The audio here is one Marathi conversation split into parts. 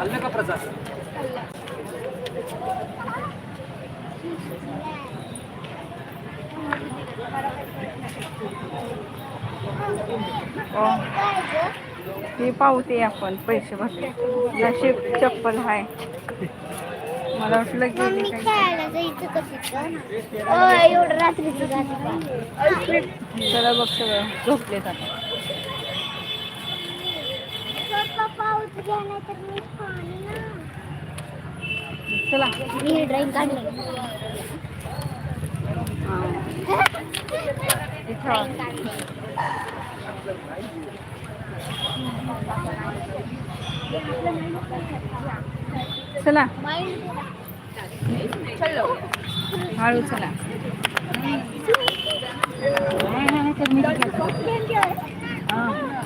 खाल्लं का प्रसाद? हो. ही पावते आपण पैसे भरले. नशीब चप्पल हाय. मला वाटलं गेली काय एवढं रात्रीचं चला बघ सगळं. झोपलेत आता पप्पा पाऊस घ्या नाही तर मी पाणी ना चला मी हे ड्रॉइंग काढले इथं चला हळू चला पिशवी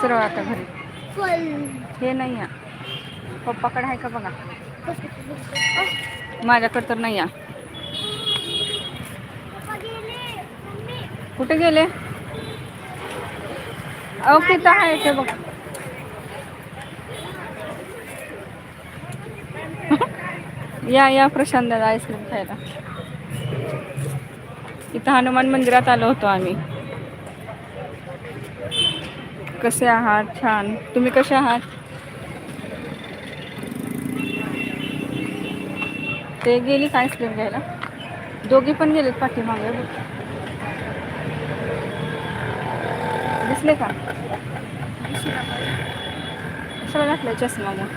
सरळ आता घरी. हे नाही या पप्पाकडे आहे का बघा? माझ्याकडे तर नाही या कुठे गेले? अहो तिथं आहे ते बघ. या या प्रशांत दादा आईस्क्रीम खायला. इथं हनुमान मंदिरात आलो होतो आम्ही. कसे आहात? छान. तुम्ही कसे आहात? ते गेली काय आईस्क्रीम घ्यायला? दोघी पण गेलेत पाठीमागे. दिसले का? कशाला घातलाय चष्मा मग?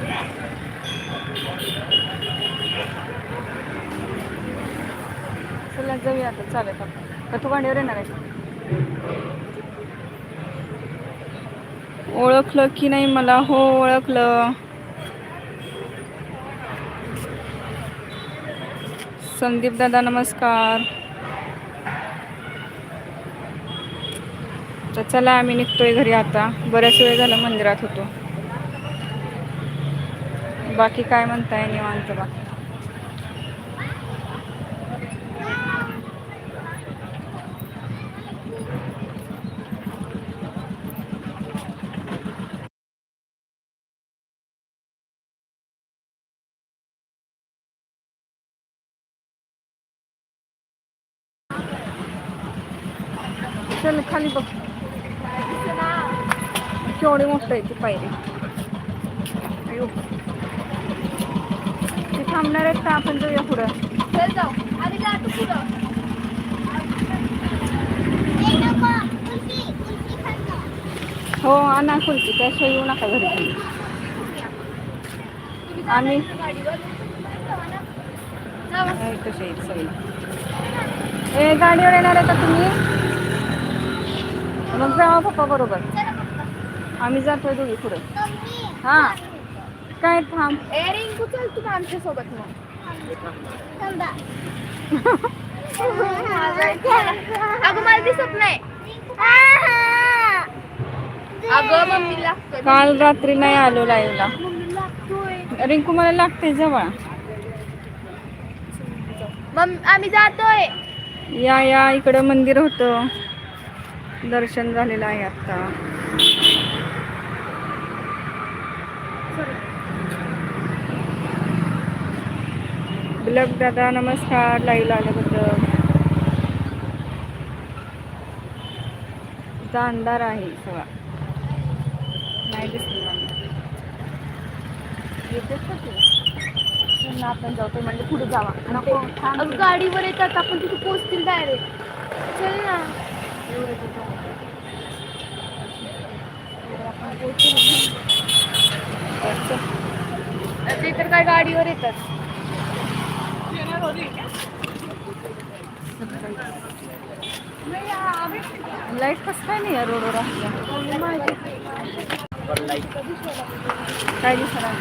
चला जाऊया आता. चालेल. आपण तू गाडीवर येणार आहे? ओळखलं की नाही मला? हो ओळखलं. संदीप दादा नमस्कार. तर चला आम्ही निघतोय घरी आता. बऱ्याच वेळ झाला मंदिरात होतो. बाकी काय म्हणताय निवांत बाकी चल खाली बघ केवढी मोठं आहे ती पायरी अयो ते थांबणार आहेत का आपण जाऊया पुढं चल जाऊ आम्ही जातो पुढं ए, नको. कुल्फी, कुल्फी खायचं. हो आणा खुलती त्याशिवाय येऊ नका घरी तुम्ही. आम्ही नाही, कसे येईल सगळे ए गाडीवर येणार आहे का तुम्ही मग जावा पप्पा बरोबर. आम्ही जातोय दोघी पुढे. हा. काय थांब. ए रिंकू चल तू आमच्यासोबत मग. थांबा. अगं मला दिसत नाही. अगं मम्मी काल रात्री नाही आलो लाईव्हला लागतोय. रिंकू मला लागते जवळ. मम आम्ही जातोय. या या इकडं मंदिर होतं. दर्शन झालेलं आहे आत्ता बिलक दादा नमस्कार लाईव्ह आल्याबद्दल इथं अंधार आहे सगळा. नाही दिसलं मला. येतेच ना आपण जाऊ. ते म्हणजे पुढे जावा. अगं गाडीवर येतात. आपण तिथे पोचतील डायरेक्ट चल ना. ते ते तर काय गाडीवर येतात. लाइट कसं काय नाही या रोडवर असल्या काय दिसणार?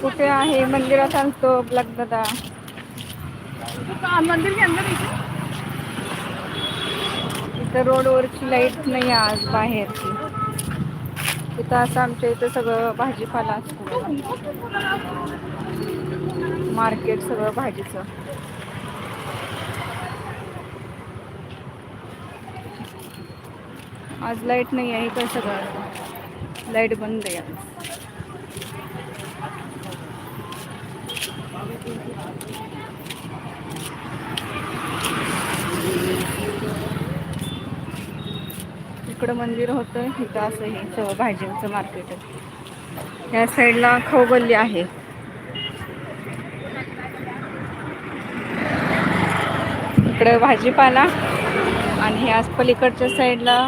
कुठे आहे? मंदिरात आणतो ब्लॅक दादा मंदिर के अंदर इथं? रोडवरची लाइट नाही आज बाहेरची. इथं असं आमच्या इथं सगळं भाजीपाला असतो. मार्केट सगळं भाजीचं. आज लाइट नाही आहे इथं सगळं. लाइट बंद आहे आज. इकडं मंदिर होतं इथं असं हे सर्व भाज्यांचं मार्केट आहे. या साईडला खवगल्ली आहे. इकडं भाजीपाला आणि हे आज पलीकडच्या साईडला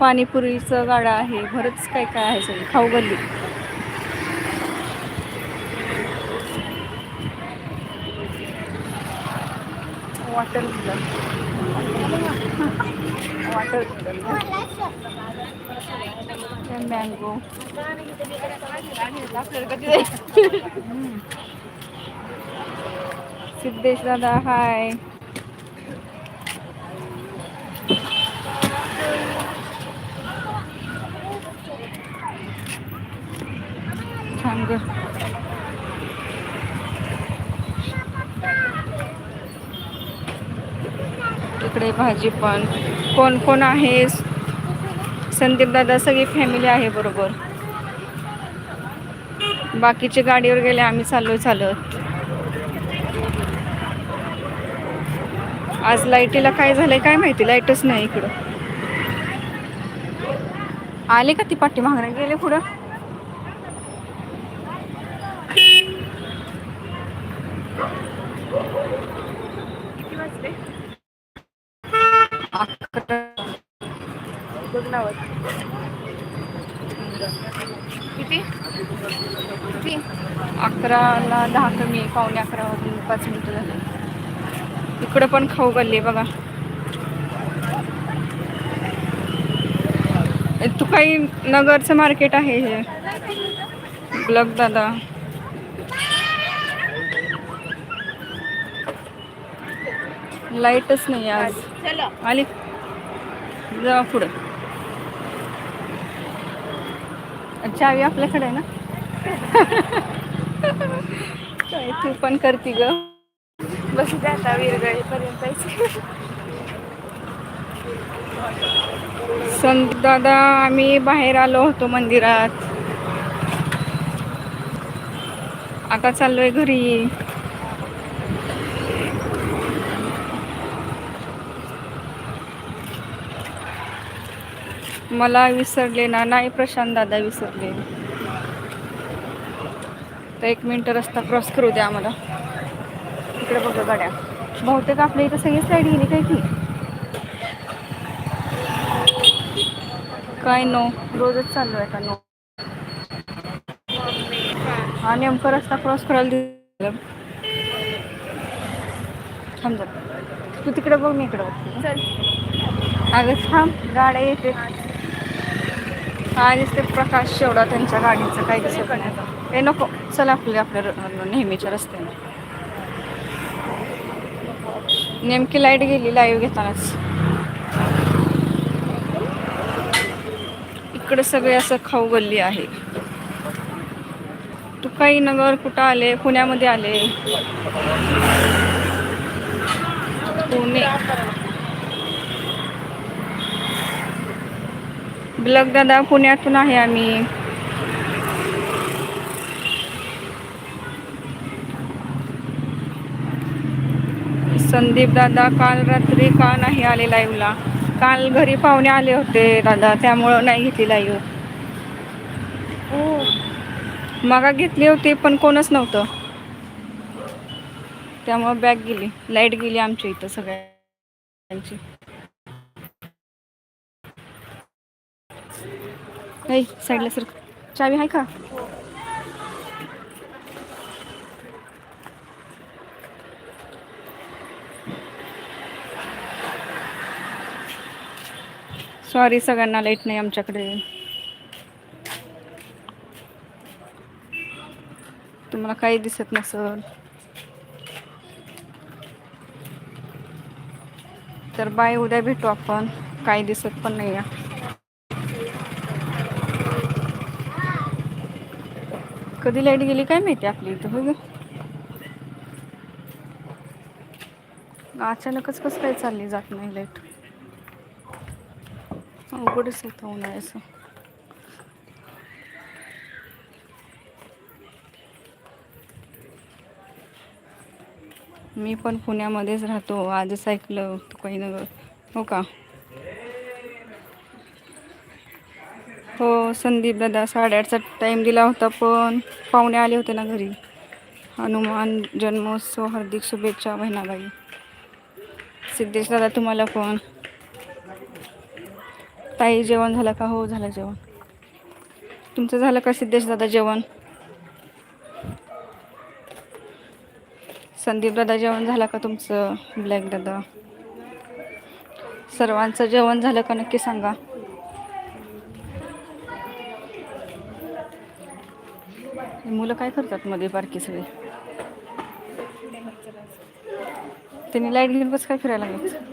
पाणीपुरीचं गाडा आहे. बरंच काय काय आहे सगळी. खाऊगल्ली मँगो सिद्धेश दादा हाय छान इकडे भाजी पण. कोण कोण आहे? संदीप दादा सगळी फॅमिली आहे बरोबर. बाकीचे गाडीवर गेले आम्ही चाललो चालत. आज लाईटीला काय झालंय काय माहिती? लाईटच नाही इकडं. आले का ती पाठी मागण्या गेले पुढं? पावणे अकरा वाजून पाच मिनिटं झाले. इकडं पण खाऊ गल्ली बघा. तू काही नगरचं मार्केट आहे हे? ब्लग दादा. लाईटच नाही आज. चला. आली. जा पुढं. चावी आपल्याकडे आहे ना? काय तू पण करती ग. बस आता विरगळीपर्यंत संत दादा आम्ही बाहेर आलो होतो मंदिरात. आता चाललोय घरी. मला विसरले ना नाही प्रशांत दादा विसरले. तर एक मिनिट रस्ता क्रॉस करू द्या आम्हाला. इकडे बघा गाड्या. बहुतेक आपल्या इथं सगळी साईड गेली काय की काय नो? रोजच चालू आहे का नो? हा नेमका रस्ता क्रॉस करायला जरा. तू तिकडे बघ मी इकडे चल. अगं थांब गाड्या येते. हा दिसते प्रकाश शेवडा त्यांच्या गाडीचं काही दिसत हे नको. चला आपल्या आपल्या र- नेहमीच्या रस्त्याने. नेमकी लाइट गेली लाईव्ह घेतानाच. इकडे सगळे असं खाऊ गल्ली आहे. तू काही नगर कुठं आले? पुण्यामध्ये आले. पुणे. ब्लग दादा पुण्यातून आहे आम्ही. संदीप दादा काल रात्री का नाही आले लाईव्हला काल घरी पाहुणे आले होते दादा त्यामुळं नाही घेतली लाईव्ह मगा घेतली होती पण कोणच नव्हतं. त्यामुळं बॅग गेली. लाइट गेली आमच्या इथं सगळ्यांची. साईडला सर चावी आहे का? सॉरी सगळ्यांना लाइट नाही आमच्याकडे. तुम्हाला काही दिसत नसल. तर बाय उद्या भेटू आपण. काही दिसत पण नाही आहे. कधी लाइट गेली काय माहिती आपली इथं? होय अचानकच कसं काय चालली जात नाही लाइट अवघडच येतं उन्हाळ्याचं. मी पण पुण्यामध्येच राहतो. आजच ऐकलं तू काही नगर हो का? हो संदीप दादा साडेआठचा टाईम दिला होता पण पाहुणे आले होते ना घरी. हनुमान जन्मोत्सव हार्दिक शुभेच्छा बहिणाबाई. सिद्धेश दादा तुम्हाला पण ताई जेवण झालं का? हो झालं जेवण. तुमचं झालं का सिद्धेश दादा जेवण? संदीप दादा जेवण झालं का तुमचं? ब्लॅक दादा. सर्वांचं जेवण झालं का नक्की सांगा. मुलं काय करतात मध्ये बारकी सगळे? त्यांनी लाइट घेऊन बस काय फिरायला लागेल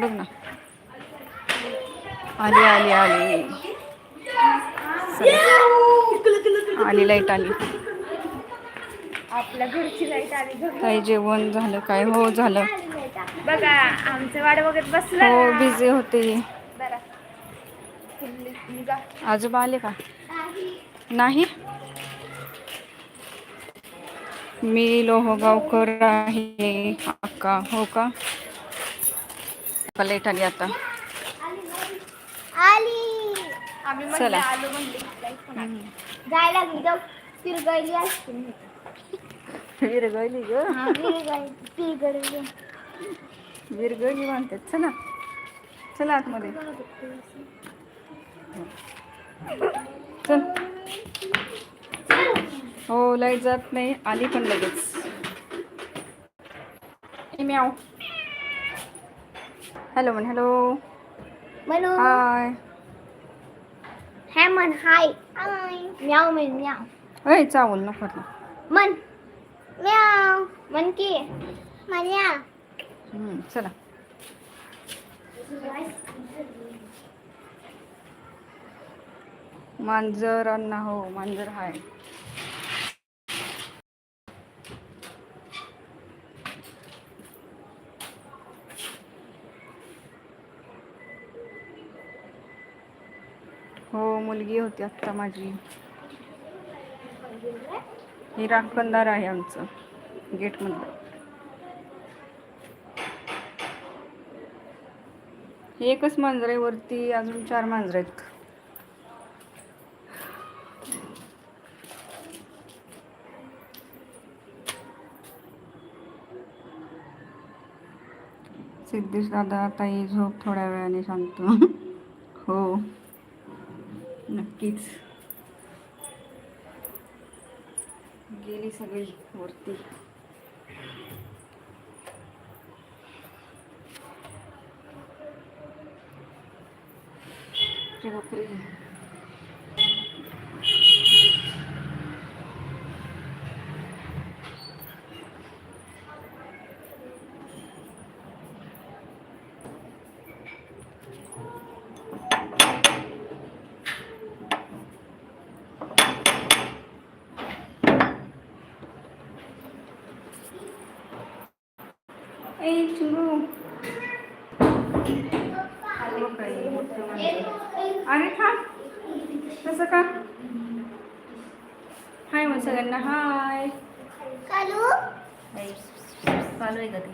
बघ ना. आली आली आली. आली लाइट आली. आपल्या घरची लाइट आली काही जेवण झालं काय? हो झालं. बघा आमचं वाट बघत बसलं. हो. बिझी होते. आजोबा आले का? नाही. मी लोहगावकर आहे अक्का हो का? लेट आली आता चला. विरगळली. विरगळली म्हणतात. चला. चला आतमध्ये. चल. हो लाइट जात नाही. आली पण लगेच. म्याव. हॅलो म्हण हॅलो. म्हणू हाय. हॅ म्हण हाय. म्याव म्हण म्याव. अय चावल ना म्हण म्याव. म्हण की हम्म, चला. मांजर अण्णा हो मांजर हाय हो मुलगी होती आत्ता माझी. ही राखणदार आहे आमचं गेटमधलं हे एकच मांजर आहे वरती अजून चार मांजर आहेत. सिद्धेश दादा ताई झोप थोड्या वेळाने शांत. हो. नक्कीच गेली सगळी वरती बापरे. ए चिंगू आलो काही मोठं मांजर. अरे थांब कसं का हाय मग सगळ्यांना हाय. कालू? चालू आहे का ते?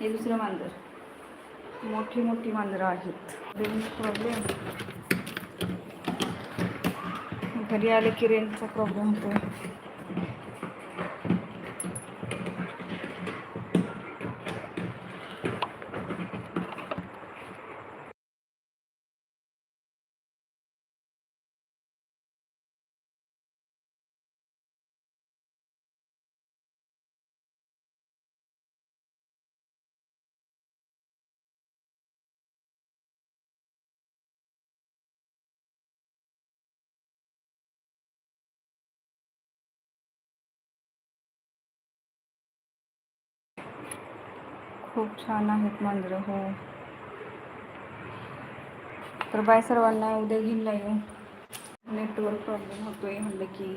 हे दुसरं मांजर. मोठी मोठी मांजरं आहेत. रेंज प्रॉब्लेम घरी आले की रेंजचा प्रॉब्लेम होतो खूप छान आहेत मांजरं हो. तर बाय सर्वांना उद्या घेऊन येऊ नेटवर्क प्रॉब्लेम होतोय म्हणलं की.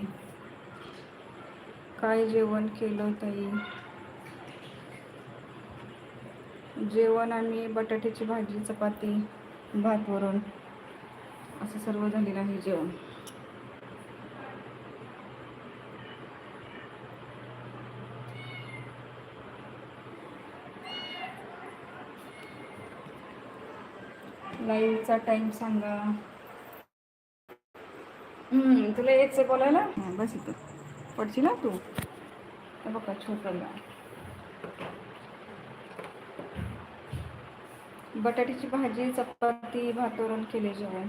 काय जेवण केलं ताई? जेवण आणि बटाट्याची भाजी चपाती भात वरून असं सर्व झालेलं आहे जेवण. लाईव्हचा टाइम सांगा. हम्म, तुला यायचं बोलायला? बस इथं. पडशील ना तू? बघा छोटंला. बटाट्याची भाजी चपाती भातवरण केले जेवण.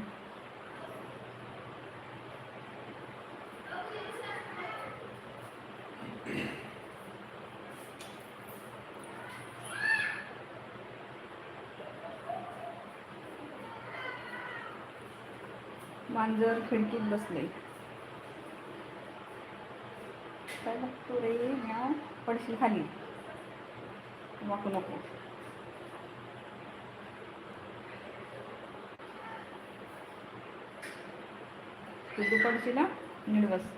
मांजर खिडकीत बसले. काय बघतो रे म्या? पडशील खाली. वाकू नको. तू तू पडशील ना नीट बस.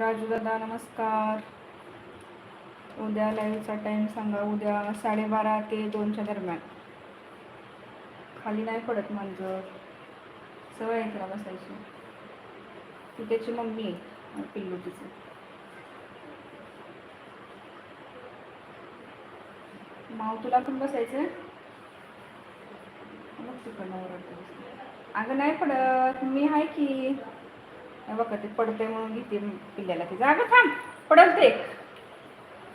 राजू दादा नमस्कार. उद्या लाईव्हचा टाईम सांगा. उद्या साडेबारा ते दोनच्या दरम्यान. खाली नाही पडत मंजर. सवय आहे त्याला बसायची. ती त्याची मम्मी आहे पिल्लू तिचं. माव तुला पण बसायचं मग तिकडनं ओरडते अगं नाही पडत. मी आहे की. बघा ते पडते म्हणून घेते पिल्ल्याला तिचं अगं थांब. पडल ते.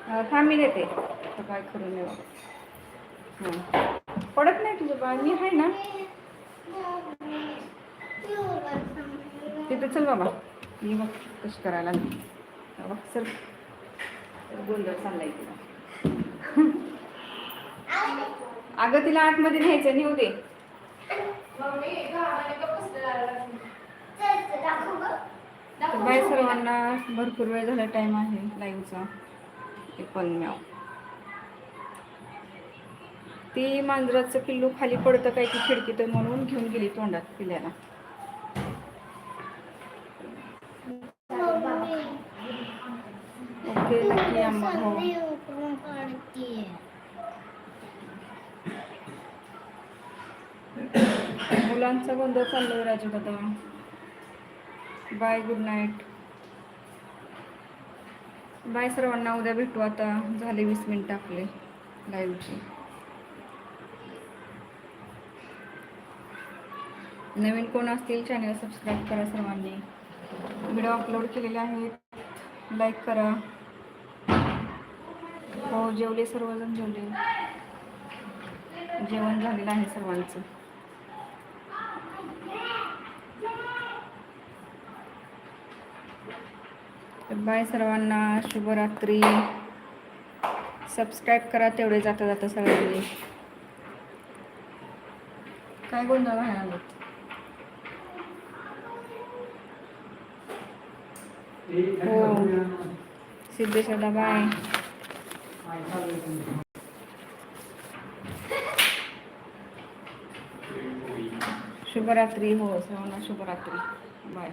थांब मी देते काय करून हं. पडत नाही तुझं बाळ. मी आहे ना? तिथे चल बाबा. मी बघ कशी करायला बघ सर गोंधळ चाललाय तिला. अगं तिला आतमध्ये न्यायचं नेऊ दे. बाय सर्वांना भरपूर वेळ झाला. टाइम आहे लाईव्हचा एकोणम्याव ती मांजराचं पिल्लू खाली पडतं काय ती खिडकीत म्हणून घेऊन गेली तोंडात पिल्याला. ओके नक्की हो. मुलांचा गोंधळ चाललोय राजू दादा. Bye good night. बाय सर्वांना उद्या भेटू आता. झाले वीस मिनिट आपले लाईव्हचे नवीन कोण असतील चॅनल सबस्क्राईब करा सर्वांनी. व्हिडिओ अपलोड केलेले आहेत. लाईक करा. हो जेवले सर्वजण जेवले. जेवण झालेलं आहे सर्वांचं. तर बाय सर्वांना शुभरात्री. सबस्क्राईब करा तेवढे जाता जाता सगळ्यांनी. काय गोंधळ लागत हो. सिद्धेश दादा बाय. शुभरात्री हो सर्वांना शुभरात्री. बाय.